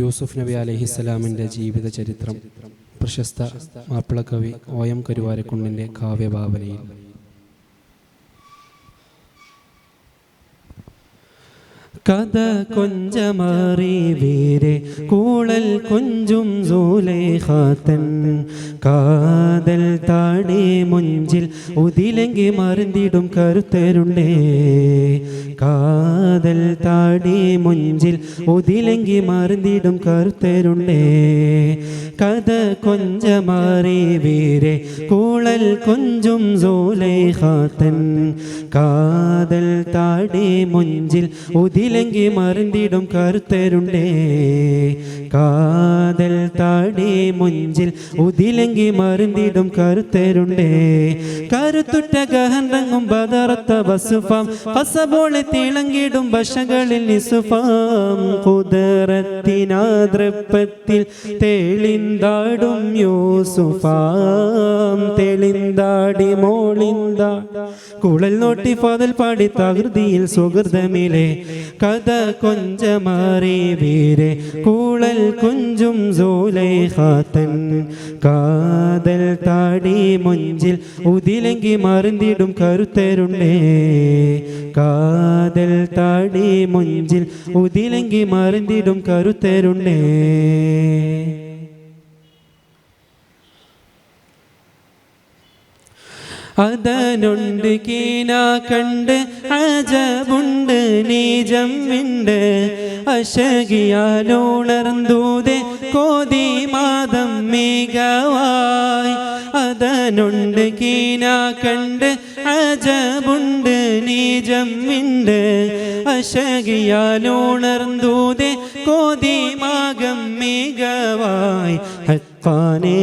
യൂസുഫ് നബി അലഹിസ്സലാമിന്റെ ജീവിത ചരിത്രം പ്രശസ്ത മാപ്പിളക്കവി ഒ എം കരുവാരക്കുണ്ടിന്റെ കാവ്യഭാവനയിൽ. കഥ കൊഞ്ചമാറി വീരെ കൂളൽ കൊഞ്ചും സൂലേഹാത്തൻ കാതൽ താടി മുഞ്ചിൽ ഉതിലെങ്കി മറിന്തിടും കരുത്തരുണ്ടേ. കാതൽ താടി മുഞ്ചിൽ ഉതിലെങ്കി മറിന്തിടും കരുത്തരുണ്ടേ. കഥ കൊഞ്ചമാറി വീരെ കൂളൽ കൊഞ്ചും സൂലേഹാത്തൻ. കാതൽ താടി മുഞ്ചിൽ ഉതിലെങ്കി മറിന്തിടും കരുത്തരുണ്ടേ. കാതൽ താടി മുഞ്ചിൽ ഉതിലെങ്കി മറിന്തിടും കരുത്തേരുണ്ടേ. കരുത്തുറ്റ ഗഹനങ്ങും ബദറത്ത വസുഫാം. കസബോളെ തിളങ്ങിടും ഭഷകളിൽ നിസുഫാം. കുതിരത്തിനാതൃപ്പത്തിൽ തെളിന്താടും യൂസുഫാം. തെളിന്താടി മോളിന്താ. കുഴൽ നോട്ടി ഫാതൽ പാടി തകൃതിയിൽ സുഹൃതമിലെ. കഥ കൊഞ്ചമാറി വീരെ. കൂളൽ കുഞ്ചും സോലേഹാത്തൻ കാതൽ താടി മുഞ്ചിൽ ഉതിലെങ്കി മറിന്തിടും കരുത്തരുണ്ടേ കാതൽ താടി മുഞ്ചിൽ ഉതിലെങ്കി മറിന്തിടും കരുത്തരുണ്ടേ അതനുണ്ട് കീന കണ്ട് അജബുണ്ട് നീജം വിണ്ട്. അശകിയാലുണർന്നൂതെ കോതി മാതം മികവായി അതനുണ്ട് കീന കണ്ട് അജബുണ്ട് നീജം വിണ്ട്. അശകിയാലുണർന്നൂതെ കോതി മാകം മികവായി ഹക്കാനേ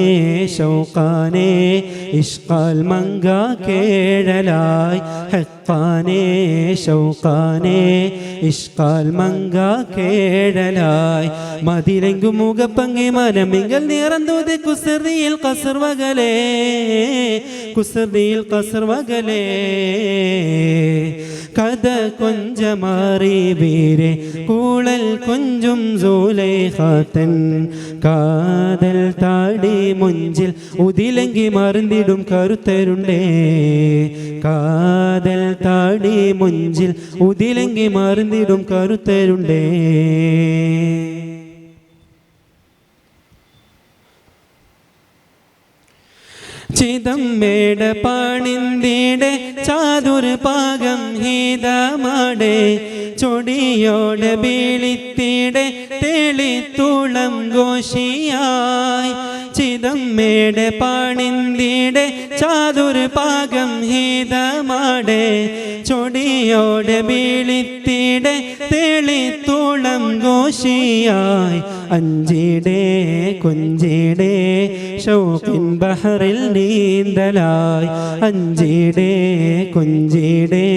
ഷൗക്കാനേ ഇഷ്കാൽ മങ്ക കേഴലായി ഹക്കാനേ ഷൗക്കാനേ ഇഷ്കാൽ മങ്ക കേഴലായി മതിലെങ്കു മുഖപ്പങ്ങി മനമിങ്കൽ നിറന്തൂത് കുസൃതിയിൽ കസർവകലേ കുസൃതിയിൽ കസർവകലേ കഥ കൊഞ്ചമാറി വീരെ കൂളൽ കൊഞ്ചും സൂലേഹാത്തൻ. കാതൽ താടി മുഞ്ചിൽ ഉതിലെങ്കി മറിന്തിടും കരുത്തരുണ്ടേ. കാതൽ താടി മുഞ്ചിൽ ഉതിലെങ്കി മറിഞ്ഞിടും കരുത്തരുണ്ടേ. ചിദംബേട പാണിന്തിടെ ചാതുർ പാകം ഹീതമാടെ. ചൊടിയോട് ബീളിത്തിടെ തെളിത്തുളം ഘോഷിയായി. ചിദംബേട പാണിന്തിടെ ചാതുർപാകം പാകം ഹീതമാടെ ചൊടിയോടെ വീളിത്തിടെ തെളിത്തോളം ഘോഷിയായി. അഞ്ചിടെ കുഞ്ചിടെ ഷോപ്പിൻ ബഹറിൽ നീന്തലായി. അഞ്ചിടെ കൊഞ്ചിടെ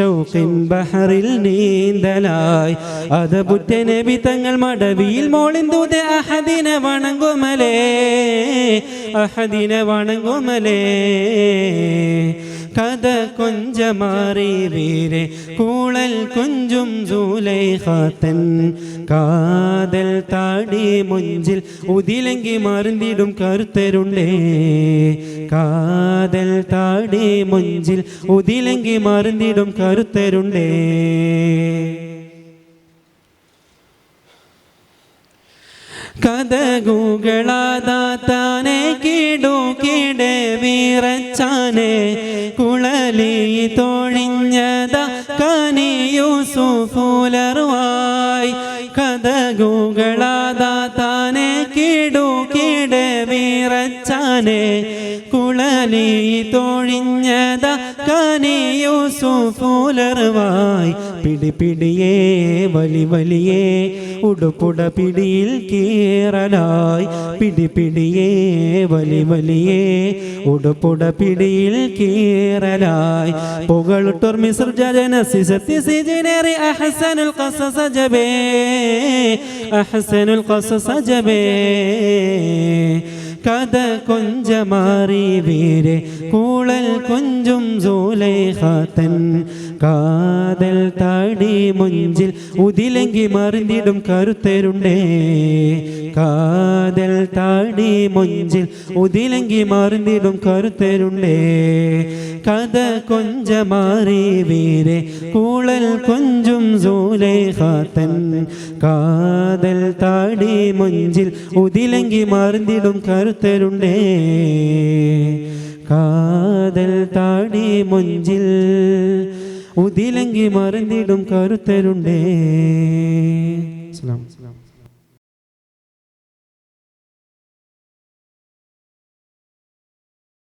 ഷൗക്കിൻ ബഹറിൽ നീന്തലായി. അത് ബുദ്ധനബി തങ്ങൾ മടവിയിൽ മോളിന്തൂത അഹദിന വണങ്ങുമലേ. അഹദിനെ വണങ്ങുമലേ. കഥ കൊഞ്ചമാറി വീരെ. കൂളൽ കുഞ്ചും ജൂലൈഹാത്തൻ കാതൽ താടി മുഞ്ചിൽ ഉതിലെങ്കി മറിന്തിടും കരുത്തരുണ്ടേ. കാതൽ താടി മുഞ്ചിൽ ഉതിലെങ്കി മറിന്തിടും കരുത്തരുണ്ടേ. കഥകുകളാതാത്താനെ കീടു കീടെ വീറച്ചാനെ കുളലി തോഴിഞ്ഞത കനിയൂസുഫൂലറുവായി കഥകുകളാതാത്താനെ കീടു കീടെ വീറച്ചാനെ കുളലി തോഴിഞ്ഞത കനിയൂസുഫൂലറുവായി പിടി പിടിയേ വലി വലിയേ ഉടുപ്പുട പിടിയിൽ കീറലായി. പിടി പിടിയേ വലി വലിയേ ഉടുപ്പുട പിടിയിൽ കീറലായി. പുകളുട്ടോർ മിസ്ർ ജനസി സിസത്തി സിജിനേറി അഹസനുൽ ഖസസ ജബേ അഹസനുൽ ഖസസ ജബേ. കഥ കൊഞ്ചമാറി വീരെ. കൂളൽ കൊഞ്ചും സൂലേഹാത്തൻ. കാതൽ താടി മുഞ്ചിൽ ഉതിലെങ്കി മറിഞ്ഞിടും കരുത്തരുണ്ടേ. കാതൽ താടി മുഞ്ചിൽ ഉതിലെങ്കി മറിഞ്ഞിടും കരുത്തരുണ്ടേ. കഥ കൊഞ്ചമാറി വീരെ കൂളൽ കൊഞ്ചും സൂലേഹാത്തൻ. കാതൽ താടി മുഞ്ചിൽ ഉതിലങ്കി മറിഞ്ഞിടും കരുത്തരുണ്ടേ. കാതൽ താടി മുഞ്ചിൽ ഉതിലങ്കി മറിഞ്ഞിടും കരുത്തരുണ്ടേ. അലൈക്കും.